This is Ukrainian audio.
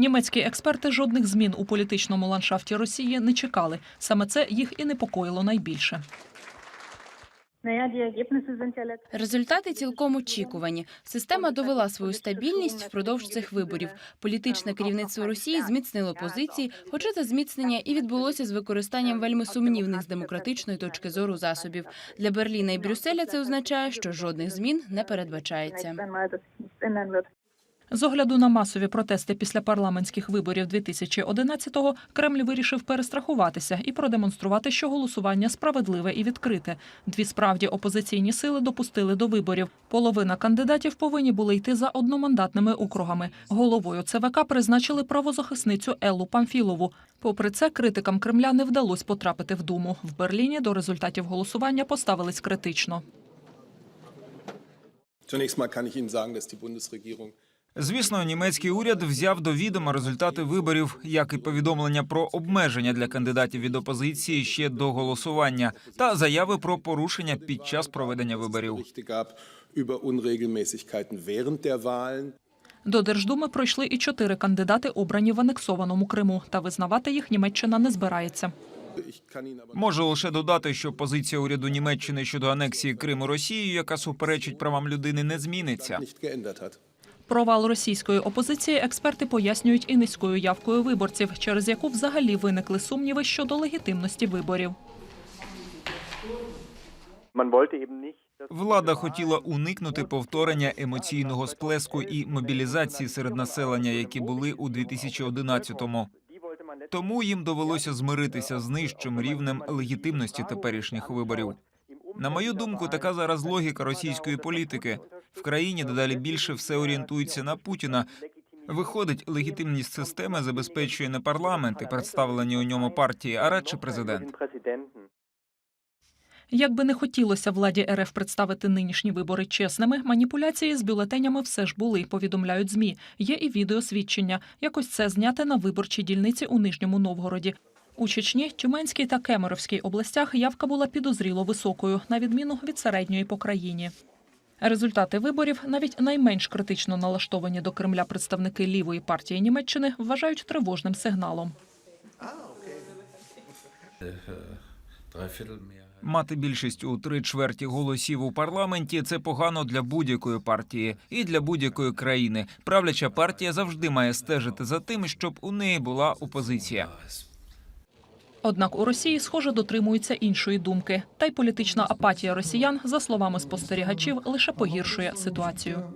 Німецькі експерти жодних змін у політичному ландшафті Росії не чекали. Саме це їх і непокоїло найбільше. Результати цілком очікувані. Система довела свою стабільність впродовж цих виборів. Політичне керівництво Росії зміцнило позиції, хоча це зміцнення і відбулося з використанням вельми сумнівних з демократичної точки зору засобів. Для Берліна і Брюсселя це означає, що жодних змін не передбачається. З огляду на масові протести після парламентських виборів 2011-го Кремль вирішив перестрахуватися і продемонструвати, що голосування справедливе і відкрите. Дві справді опозиційні сили допустили до виборів. Половина кандидатів повинні були йти за одномандатними округами. Головою ЦВК призначили правозахисницю Еллу Памфілову. Попри це, критикам Кремля не вдалося потрапити в думу. В Берліні до результатів голосування поставились критично. Zunächst mal kann ich Ihnen sagen, dass die Bundesregierung Звісно, німецький уряд взяв до відома результати виборів, як і повідомлення про обмеження для кандидатів від опозиції ще до голосування, та заяви про порушення під час проведення виборів. До Держдуми пройшли і чотири кандидати, обрані в анексованому Криму. Та визнавати їх Німеччина не збирається. Можу лише додати, що позиція уряду Німеччини щодо анексії Криму Росією, яка суперечить правам людини, не зміниться. Провал російської опозиції експерти пояснюють і низькою явкою виборців, через яку взагалі виникли сумніви щодо легітимності виборів. Влада хотіла уникнути повторення емоційного сплеску і мобілізації серед населення, які були у 2011-му. die wollte Тому їм довелося змиритися з нижчим рівнем легітимності теперішніх виборів. На мою думку, така зараз логіка російської політики. В країні дедалі більше все орієнтується на Путіна. Виходить, легітимність системи забезпечує не парламент і представлені у ньому партії, а радше президент. Як би не хотілося владі РФ представити нинішні вибори чесними, маніпуляції з бюлетенями все ж були, повідомляють ЗМІ. Є і відеосвідчення. Якось це зняте на виборчій дільниці у Нижньому Новгороді. У Чечні, Тюменській та Кемеровській областях явка була підозріло високою, на відміну від середньої по країні. Результати виборів, навіть найменш критично налаштовані до Кремля представники лівої партії Німеччини, вважають тривожним сигналом. Мати більшість у три чверті голосів у парламенті це погано для будь-якої партії і для будь-якої країни. Правляча партія завжди має стежити за тим, щоб у неї була опозиція. Однак у Росії, схоже, дотримуються іншої думки. Та й політична апатія росіян, за словами спостерігачів, лише погіршує ситуацію.